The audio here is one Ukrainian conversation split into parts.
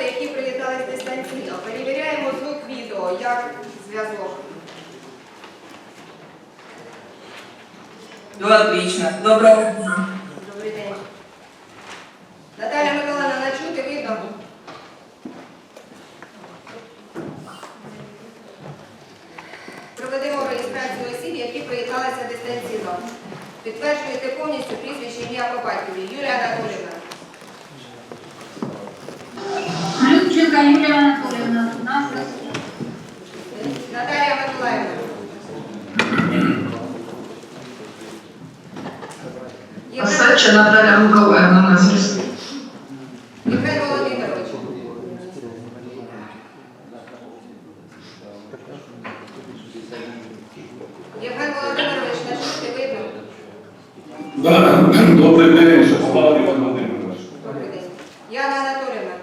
депутати, які приєднались дистанційно. Перевіряємо звук відео, як зв'язок. Ну, отлично. Доброго дня. На зв'язку. Володимирович. Євген Володимирович, на чути видно? Добрий день, Шаповалов Іван Володимирович. Добрий день. Яна Анатоліївна.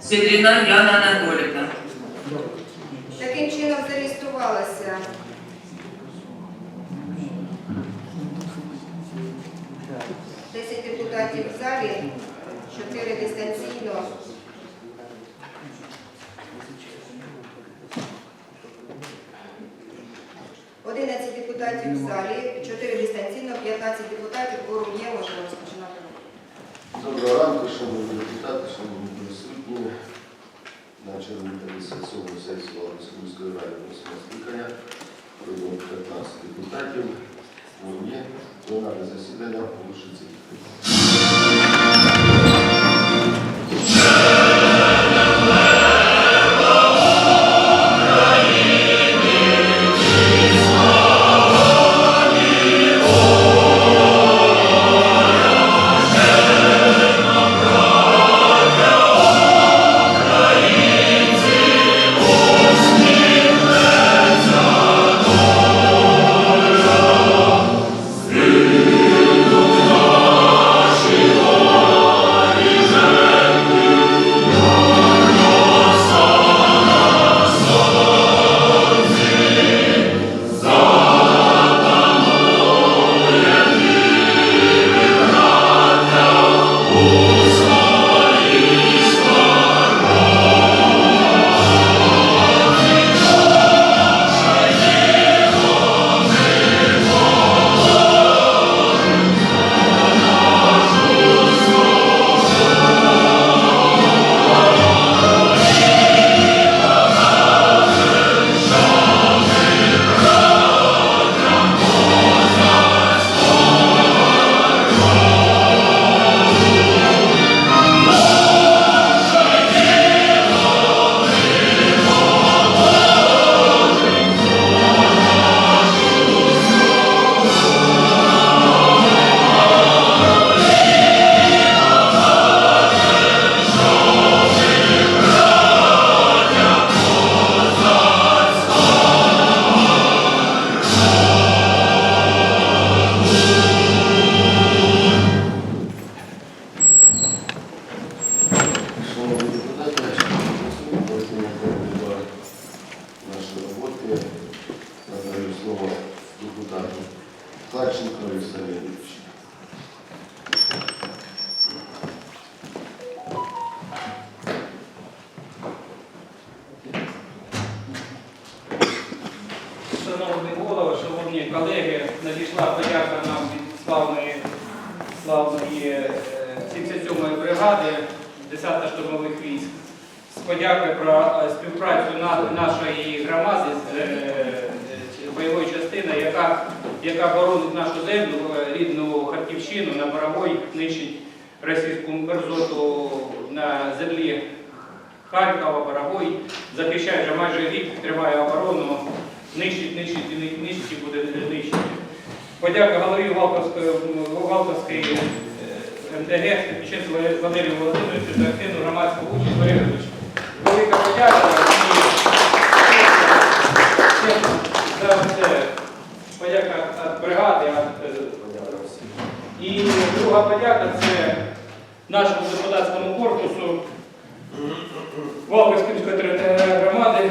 Сідріна Яна Анатолівна. В залі, чотири дистанційно. Одинадцять депутатів в залі, чотири дистанційно, 15 депутатів, кворум є, можемо розпочинати. Доброго ранку, шановні депутати, шановні присутні. На червоній сесійної сесії Володимирської ради восьмого скликання прийшло 15 депутатів. Є пленарне засідання оголошується колеги, надійшла подяка нам від славної, славної е, 77-ї бригади 10 штурмових військ. З подякою про е, співпрацю нашої громади з е, бойової частини, яка, яка боронить нашу землю, рідну Харківщину на Боровой, нищить російську мерзоту на землі Харкова, Боровой, захищає вже майже рік, тримає оборону, нищить, нищить і ни- нищить і буде нищити. Подяка голові Валковської, Валковської е, МТГ Печенцю Валерію Володимировичу за активну громадську участь. Валерій Велика подяка і за це. Подяка від бригади. е, І друга подяка це нашому депутатському корпусу Волковської міської територіальної громади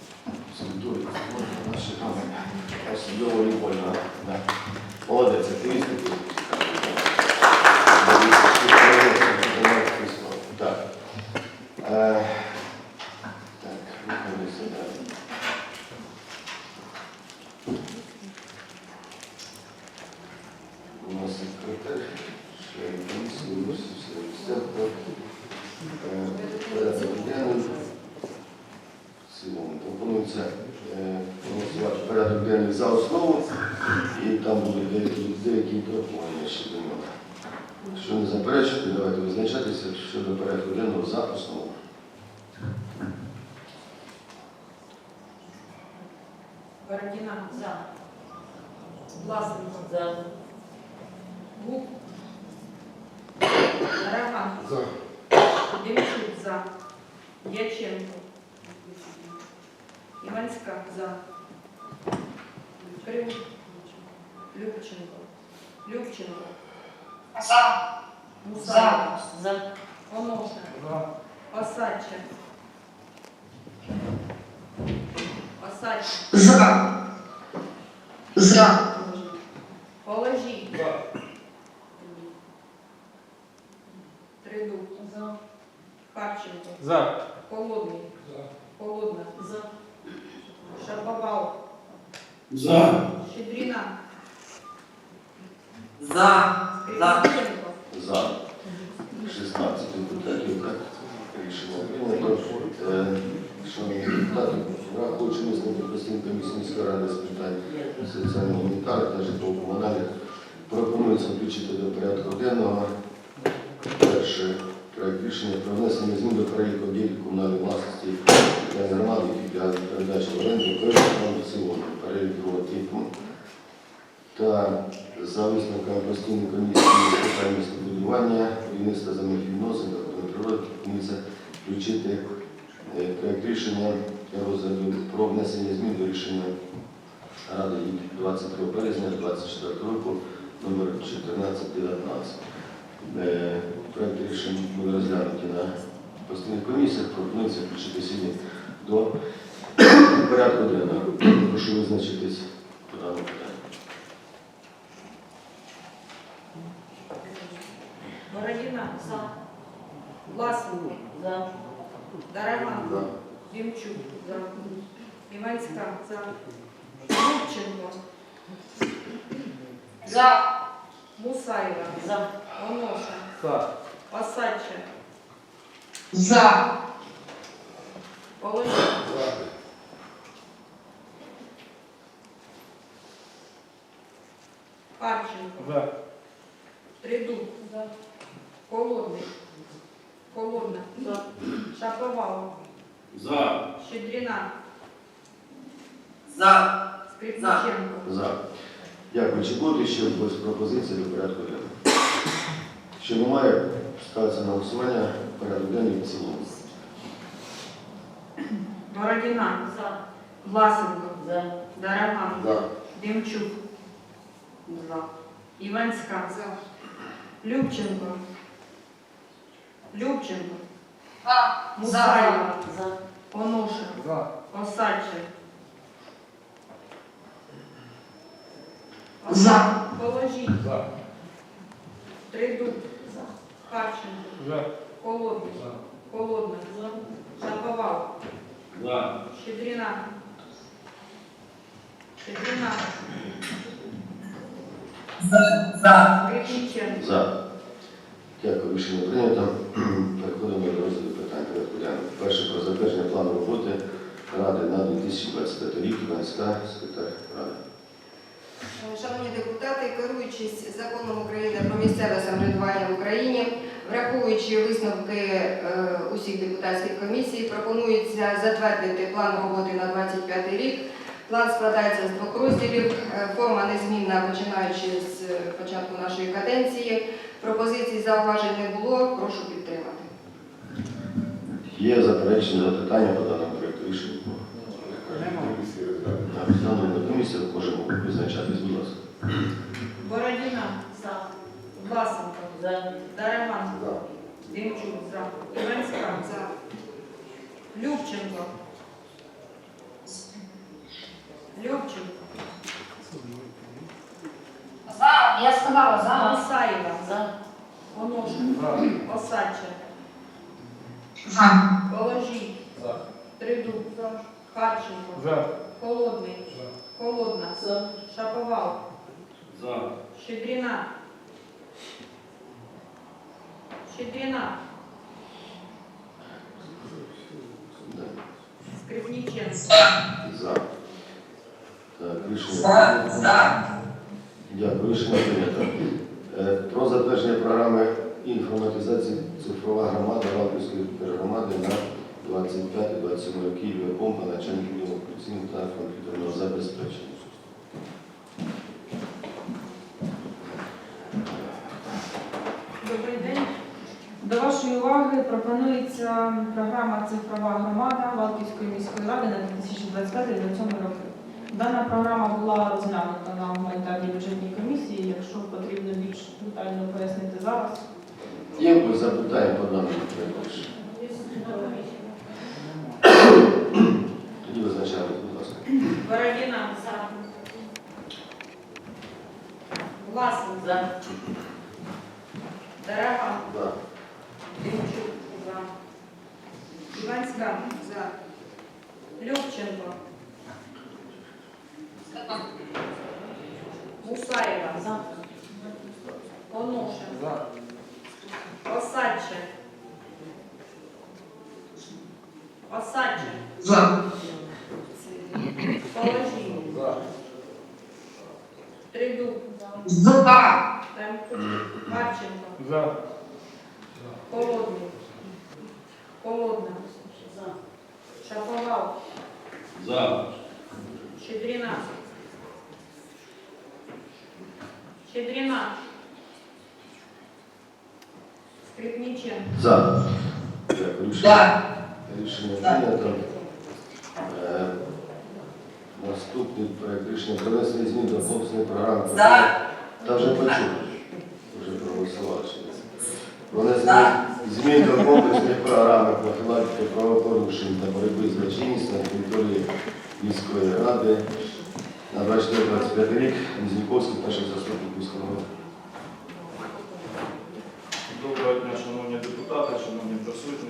Сентурі, наші камери. Особливо лівольна. Молодець, активіст такий. Бородина. За. Власенко. За. Гук. Тараган. За. Демчук. За. Дяченко. Іванська. За. Крим. Любченко. Любченко. За. Мусаєва. За. Оноша. Осадча. Осадча. За. За. Положи. За. Тридук. За. Харченко. За. Холодний. Холодна. За. Шаповал. За. Щедрина. За. За. За. 16 депутатів? Рішення. Е, Шановні депутати, враховуючи висновки постійної комісії міської ради з питань соціально-гуманітарних та житлово-комунальних, пропонується включити до порядку денного перше проект рішення про внесення змін до переліку об'єктів комунальної власності для громади, для передачі в оренду першого цілому перелік другого типу. Та за висновками постійної комісії з питань містобудування, будівництва земельних відносин та природи пропонується включити е, проект рішення розгляду про внесення змін до рішення Ради від 23 березня 2024 року номер 1419. Е, Проект рішення буде розглянуті на постійних комісіях, пропонується включити сьогодні до порядку денного. Прошу визначитись по даному питанню. Бородина. За. Власенко. За. Дараган. За. Демчук. За. Іванська. За. Любченко. За. Мусаєва. За. Оноша. За. Осадча. За. Положи. Харченко. За. Тридук. За. Холодний. Холодна. За. Шаповал. За. Щедрина. За. Скрипниченко. За. Дякую. Чи будуть ще якісь пропозиції до порядку денного? Що немає, ставиться на голосування порядок денний в цілому. Бородина. За. Власенко. За. Дараган. За. Демчук. За. Іванська. За. Любченко. Любченко. За. Мусаєва. За. Оноша. За. Осадча. За. Положи. За. Тридук. За. Харченко. За. Холодний. Холодна. За. Шаповал. За. Щедрина. Щедрина. За. Скрипниченко. За. Дякую. Рішення прийнято. Переходимо до розгляду питань порядку денного. Перше про затвердження плану роботи Ради на 2025 рік. Іванська, секретар Ради. Шановні депутати, керуючись законом України про місцеве самоврядування в Україні, враховуючи висновки е, усіх депутатських комісій, пропонується затвердити план роботи на 25 рік. План складається з двох розділів. Е, Форма незмінна, починаючи з е, початку нашої каденції. Пропозицій зауважень не було. Прошу підтримати. Є заперечення, запитання по даному проєкту рішення? Комісія, можемо визначатись, будь ласка. Бородина. За. Власенко. За. Дараган. За. Демчук. За. Іванська. За. Любченко. Любченко. За. Я сказала за. Мусаєва. За. Оноша. Осадча. За. Положи. За. Тридук. За. Харченко. За. Холодний. Холодна. За. Шаповал. За. Щедрина. Щедрина. Да. Скрипниченко. За. Так, рішення. За. За. Дякую, рішення прийнято. Е, Про затвердження програми інформатизації цифрова громада Валківської громади на 25-27 років якому по начальнику інформаційного та комп'ютерного забезпечення. Добрий день. До вашої уваги пропонується програма Цифрова громада Валківської міської ради на 2025-2027 роки. Дана програма була розглянута на гуманітарній бюджетній комісії. Якщо потрібно більш детально пояснити зараз. Є запитання по даному проєкту? Тоді визначаємо, Бородина. За. Власов. За. Дорога. Да. Демчук. За. Іванська. За. Любченко. Мусаєва. За. Оношин. За. Осадче. Осадче. За. Положи. За. Тридуб. За. Там Марченко. За. Холодний. Холодна. Шаповал. За. Щедрина. Щедрина. Скрипниченко. За. Дякую. Рішення. За. Рішення прийнято. Наступний проект рішення про внесення змін до комплексної програми. За. Та вже почули. Вже проголосували. Про внесення змін до комплексної програми профілактики правопорушень та боротьби з злочинністю на території міської ради на 24-25 рік. Мізніковський, перший заступник міського голови. Доброго дня, шановні депутати, шановні присутні.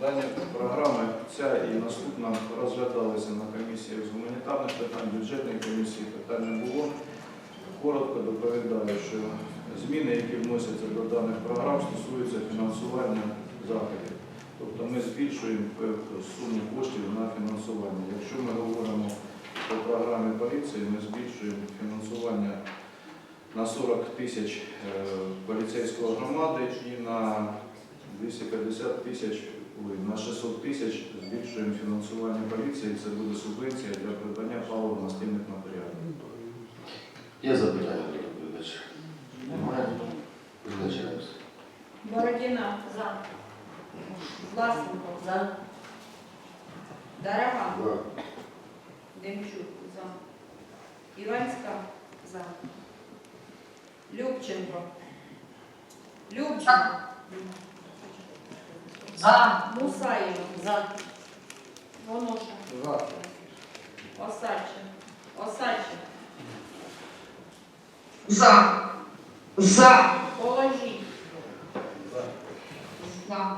Дані програми, ця і наступна розглядалися на комісії з гуманітарних питань, бюджетної комісії, питань не було. Коротко доповідаю, що зміни, які вносяться до даних програм, стосуються фінансування заходів. Тобто ми збільшуємо суму коштів на фінансування. Якщо ми говоримо по програмі поліції, ми збільшуємо фінансування на 40 тисяч е, поліцейської громади і на 250 тисяч, на 600 тисяч збільшуємо фінансування поліції. Це буде субвенція для придбання паливно-мастильних матеріалів. Є запитання до доповідача? Немає? Визначаємося. Бородина. За. Власенко. За. Дорога. За. Демчук. За. Іванська. За. Любченко. Любченко. За. Мусаєва. За. Воноша. За. Осадче. Осадче. За. За. Положи. За.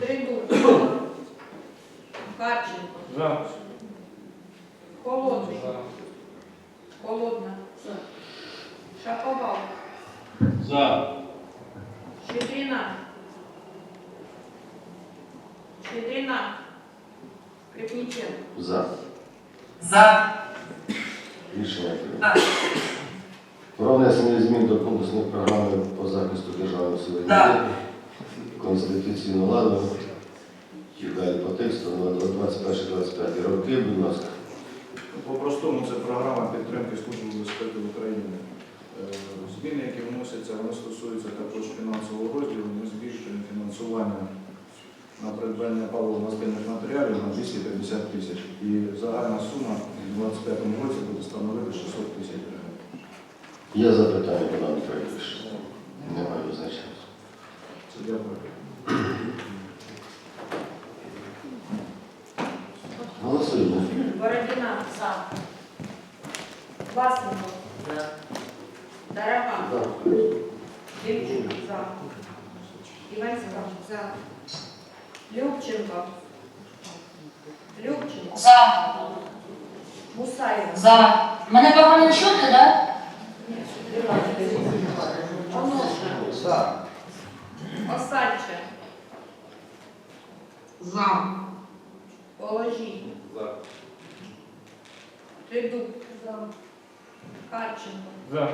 Тридуб. Харченко. За. Холодний. Холодна. Шаповал. За. Щедрина. Щедрина. Крепниченко. За. За. Рішення прийнято. Про внесення змін до комплексної програми по захисту державного суверенітету, конституційного ладу далі по тексту на 21-25 роки, будь ласка. По-простому це програма підтримки Служби безпеки України. Е, Зміни, які вносяться, вони стосуються також фінансового розділу. Ми збільшуємо фінансування на придбання паливо-мастильних матеріалів на 250 тисяч. І загальна сума у 2025 році буде становити 600 тисяч гривень. Є запитання даному проєкту? Немає визначення. Це дякую. Голосуємо. Бородина. За. Власенко. За. Дорога. За. Демчук. За. Іванська. За. Любченко. Любченко. За. Мусаєва. За. Мене погано чути, так? Оношна. За. Осадче. За. Положіть. За. Тридуб. Харченко. За.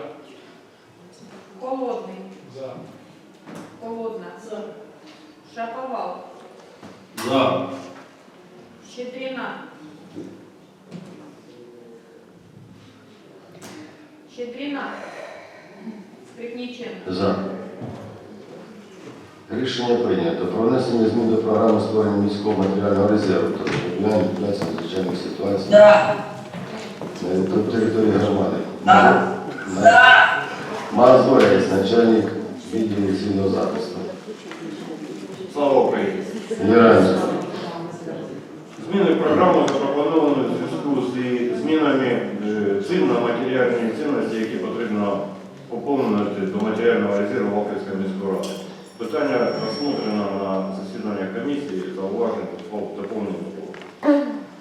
Холодний. За. Холодна. Шаповал. За. Щедрина. Щедрина. Скрипниченко. За. Рішення прийнято. Про внесення змін до програми створення міського матеріального резерву та запобігання ліквідації надзвичайних ситуацій За. на території громади. За. За. Мазурець, начальник відділу цивільного захисту. Слава Україні! Генеральний. Зміни в програму запропоновані в зв'язку з змінами е, цін на матеріальні цінності, які потрібно поповнити до матеріального резерву Валківської міської ради. Питання розсмотрено на заседании комиссии. Зауважень по доповненню.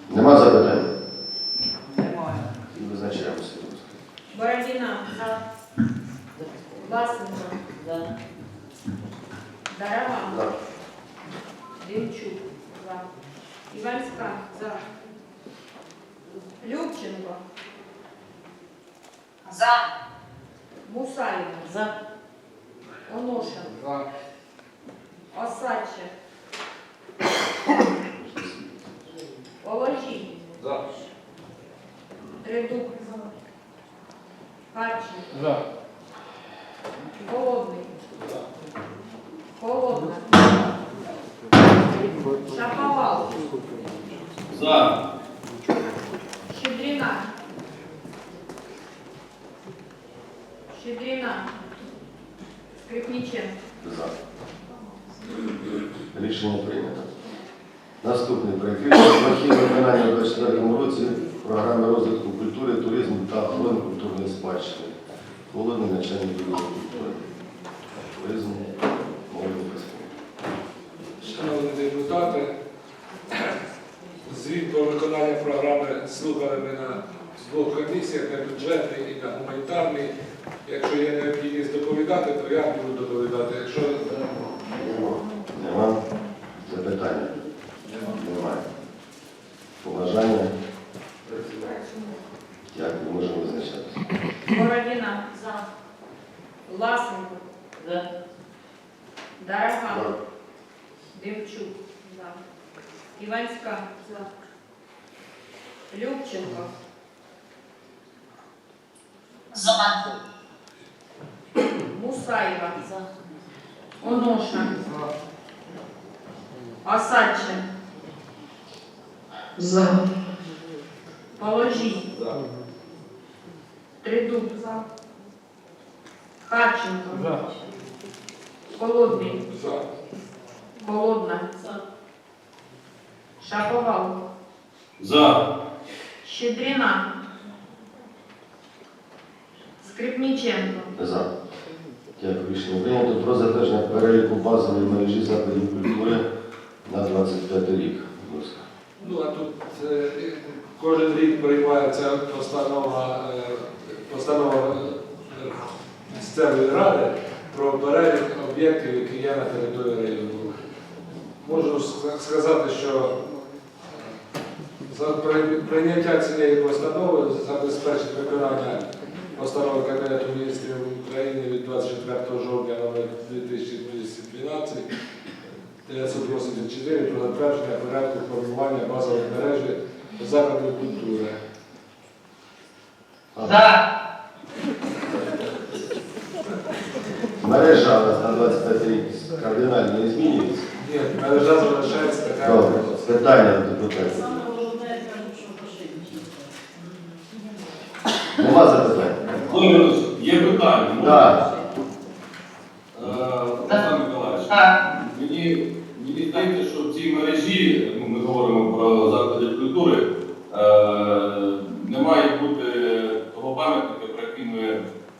Нема запитань? Немає. І визначаємося. Бородина. Власенко. За. Дарова. За. Демчук. За. Іванська. За. Любченко. За. Мусаєва. За. Оношин. За. Осадче. Положіть. За. Тридуб. Харченко. За. Холодний. Холодна. Шаповал. За. Щедрина. Щедрина. Скрипниченко. За. Рішення прийнято. Наступний проект рішення виконання у 2024 році програми розвитку культури, туризму та охорони культурної спадщини. Головний начальник культури, туризму, молоді та спорту. Шановні депутати, звіт про виконання програми слухали ми на двох комісіях, на бюджетний і на гуманітарний. Якщо є необхідність доповідати, то я буду доповідати. Якщо Нема запитання? Немає. Побажання? Дякую, можемо визначатися. Бородина. За. Власенко. За. Дараган. Демчук. За. Іванська. За. Любченко. За. Мусаєва. За. Оноша. Осадче. За. Положіть. За. Тридуб. За. Харченко. За. Холодний. за. Холодна. Шаповал. За. Щедрина. Скрипниченко. За. Дякую, рішення прийнято. Про затвердження переліку базової мережі закладів культури на 25 рік. Ну а тут е, кожен рік приймається постанова, е, постанова е, місцевої ради про перелік об'єктів, які є на території району. Можу сказати, що за прийняття цієї постанови забезпечить виконання постанови Кабінету міністрів України від 24 жовтня номер 2212 984 про затвердження порядку формування базової мережі закладів культури. За. Мережа у нас на 25 рік кардинально не змінюється. Ні, мережа залишається така. Добре. Питання до депутатів. Нема запитань? Є питання. Так. Е, Олександр Миколаївич, За. мені, мені здається, що в цій мережі, ну, ми говоримо про заклади культури, е, не має бути того пам'ятника, про який ми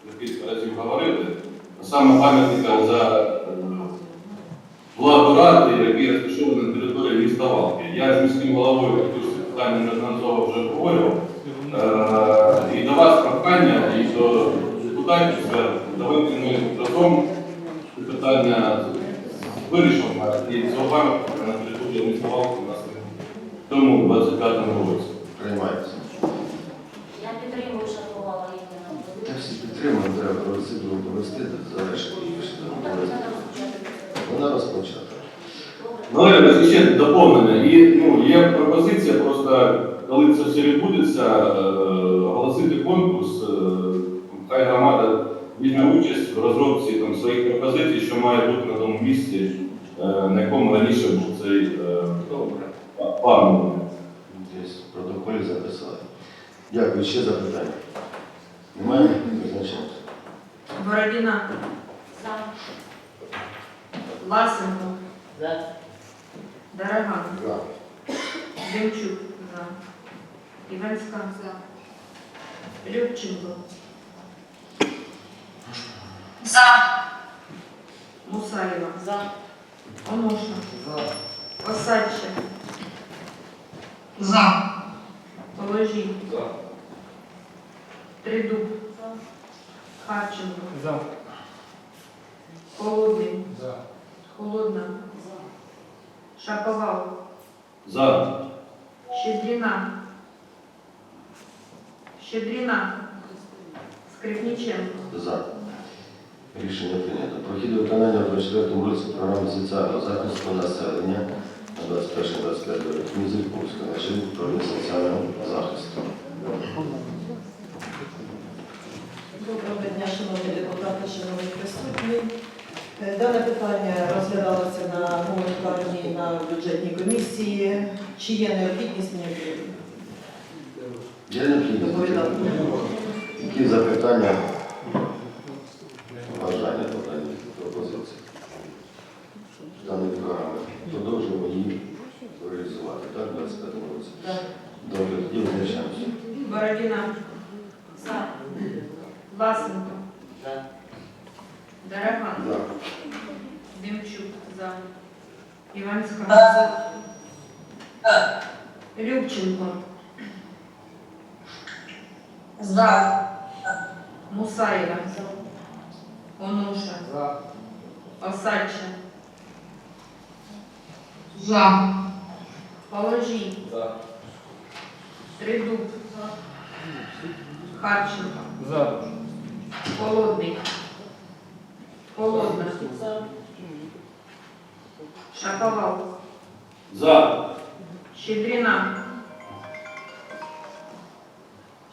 вже кілька разів говорили, а саме пам'ятника за е, владу ради, який розташований на території міста Валки. Я з міським головою питання неодноразово вже обговорював. Е, І до вас прохання, і до депутатів. Давайте ми разом питання вирішимо і з вами на території міста Валки у нас в. Тому в 25-му році. Приймається. Я підтримую Шаповала Євгена. Та всі підтримуємо, треба процедуру провести, завершити її. ще там провести. Вона розпочата. Ну, я ще доповнення. І ну, є пропозиція, просто коли це все відбудеться, е, оголосити конкурс, е, хай громада візьме участь в розробці там, своїх пропозицій, що має бути на тому місці, е, на якому раніше був цей е, пан. Десь в протоколі записали. Дякую. Ще запитання? Немає? Визначаємося. Бородіна. За. Власенко. За. Дороган. За. Демчук. За. Іванська. За. Любченко. За. Мусаєва. За. Оноша. Осадча. За. Положи. За. Тридуб. За. Харченко. За. Холодний. За. Холодна. Шаповал. За. Щедрина. Щедрина. Скрипниченко. За. Рішення прийнято. Прохід виконання в 24 році програми соціального захисту населення на 21-25 рік. Мізельковська, начальник управління соціального захисту. Доброго дня, шановні депутати, шановні присутні. Е, Дане питання розглядалося на гуманітарній на бюджетній комісії. Чи є необхідність мені Є необхідність? доповідати? Які запитання, бажання до даної пропозиції? Даної програми. Продовжуємо її реалізувати, так, в 25 році. Добре, тоді визначаємося. Бородина. За. Власенко. За. Дороган. За. Демчук. За. Іванська. За. Любченко. За. Мусаєва. Онуша. За. Осадча. За. Положи. За. Тридуб. Харченко. За. Холодний. Холодна. Шаповал. За. Щедрина.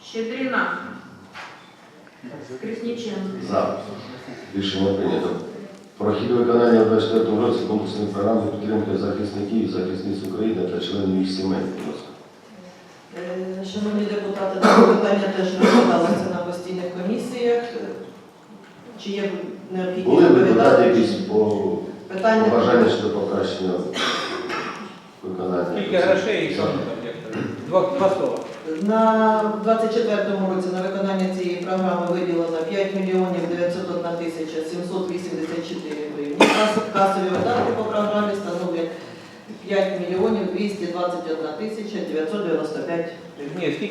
Щедрина. Скрипниченко. За. Рішення прийнято. Прохід виконання у 24 році комплексної програми підтримки захисників і захисниць України та членів їх сімей. Е, Шановні депутати, дане питання теж розглядалося на постійних комісіях. Чи є необхідність Були депутати доповідати? якісь по Питання побажання щодо покращення виконання? Скільки грошей і що там як? Два, два слова. На 24-му році на виконання цієї програми виділено 5 мільйонів 901 тисяча 784 гривні. Кас- Касові видатки по програмі становлять 5 мільйонів 221 тисяча 995 гривень. Ні, скільки